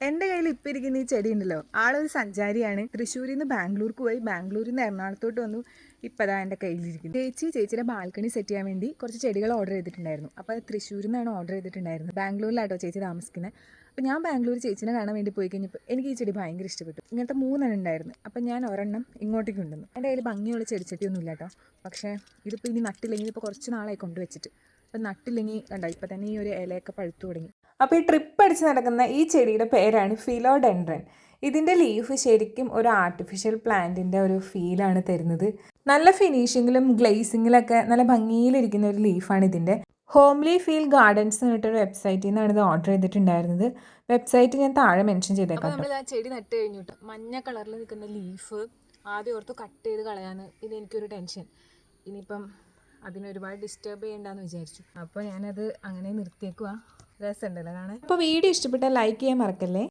എന്റെ കയ്യിൽ ഇപ്പൊ ഇരിക്കുന്ന ഈ ചെടി ഉണ്ടല്ലോ ആളൊരു സഞ്ചാരിയാണ്. തൃശ്ശൂരിൽ നിന്ന് ബാംഗ്ലൂർക്ക് പോയി ബാംഗ്ലൂരിൽ നിന്ന് എറണാകുളത്തോട്ട് വന്നു. ഇപ്പം അതാ എന്റെ കയ്യിലിരിക്കുന്നത് ചേച്ചി ചേച്ചിയുടെ ബാൽക്കണി സെറ്റ് ചെയ്യാൻ വേണ്ടി കുറച്ച് ചെടികൾ ഓർഡർ ചെയ്തിട്ടുണ്ടായിരുന്നു. അപ്പോൾ തൃശ്ശൂരിൽ നിന്നാണ് ഓർഡർ ചെയ്തിട്ടുണ്ടായിരുന്നത്. ബാംഗ്ലൂരിലാട്ടോ ചേച്ചി താമസിക്കുന്നത് അപ്പോൾ ഞാൻ ബാംഗ്ലൂർ ചേച്ചിനെ കാണാൻ വേണ്ടി പോയി കഴിഞ്ഞപ്പോൾ എനിക്ക് ഈ ചെടി ഭയങ്കര ഇഷ്ടപ്പെട്ടു. ഇങ്ങനത്തെ മൂന്നെണ്ണം ഉണ്ടായിരുന്നു. അപ്പോൾ ഞാൻ ഒരെണ്ണം ഇങ്ങോട്ടേക്ക് കൊണ്ടുവന്നു. എന്റെ കയ്യിൽ ഭംഗിയുള്ള ചെടിച്ചട്ടിയൊന്നും ഇല്ല കേട്ടോ പക്ഷേ ഇതിപ്പോൾ ഇനി നട്ടില്ലെങ്കിൽ ഇപ്പോൾ കുറച്ച് നാളായി കൊണ്ടുവച്ചിട്ട് അപ്പം നട്ടില്ലെങ്കിൽ കണ്ടോ ഇപ്പം തന്നെ ഈ ഒരു ഇലയൊക്കെ പഴുത്തു തുടങ്ങി. അപ്പോൾ ഈ ട്രിപ്പ് അടിച്ച് നടക്കുന്ന ഈ ചെടിയുടെ പേരാണ് ഫിലോഡെൻഡ്രൻ ഇതിന്റെ ലീഫ് ശരിക്കും ഒരു ആർട്ടിഫിഷ്യൽ പ്ലാന്റിന്റെ ഒരു ഫീലാണ് തരുന്നത്. നല്ല ഫിനിഷിങ്ങിലും ഗ്ലേസിങ്ങിലൊക്കെ നല്ല ഭംഗിയിലിരിക്കുന്ന ഒരു ലീഫാണ് ഇതിന്റെ ഹോംലി ഫീൽ ഗാർഡൻസ് എന്ന് പറഞ്ഞിട്ടൊരു വെബ്സൈറ്റിൽ നിന്നാണ് ഇത് ഓർഡർ ചെയ്തിട്ടുണ്ടായിരുന്നത്. വെബ്സൈറ്റ് ഞാൻ താഴെ മെൻഷൻ ചെയ്തേക്കാം നമ്മൾ ആ ചെടി നട്ട് കഴിഞ്ഞു മഞ്ഞ കളറിൽ നിൽക്കുന്ന ലീഫ് ആദ്യം ഓർത്ത് കട്ട് ചെയ്ത് കളയാന്ന്. ഇത് എനിക്കൊരു ടെൻഷൻ ഇനിയിപ്പം അതിനെ ഒരുപാട് ഡിസ്റ്റർബ് ചെയ്യണ്ടെന്ന് വിചാരിച്ചു. അപ്പോൾ ഞാനത് അങ്ങനെ നിർത്തിയേക്കുക രസമുണ്ടല്ലോ കാണാൻ. അപ്പോൾ വീഡിയോ ഇഷ്ടപ്പെട്ടാൽ ലൈക്ക് ചെയ്യാൻ മറക്കല്ലേ?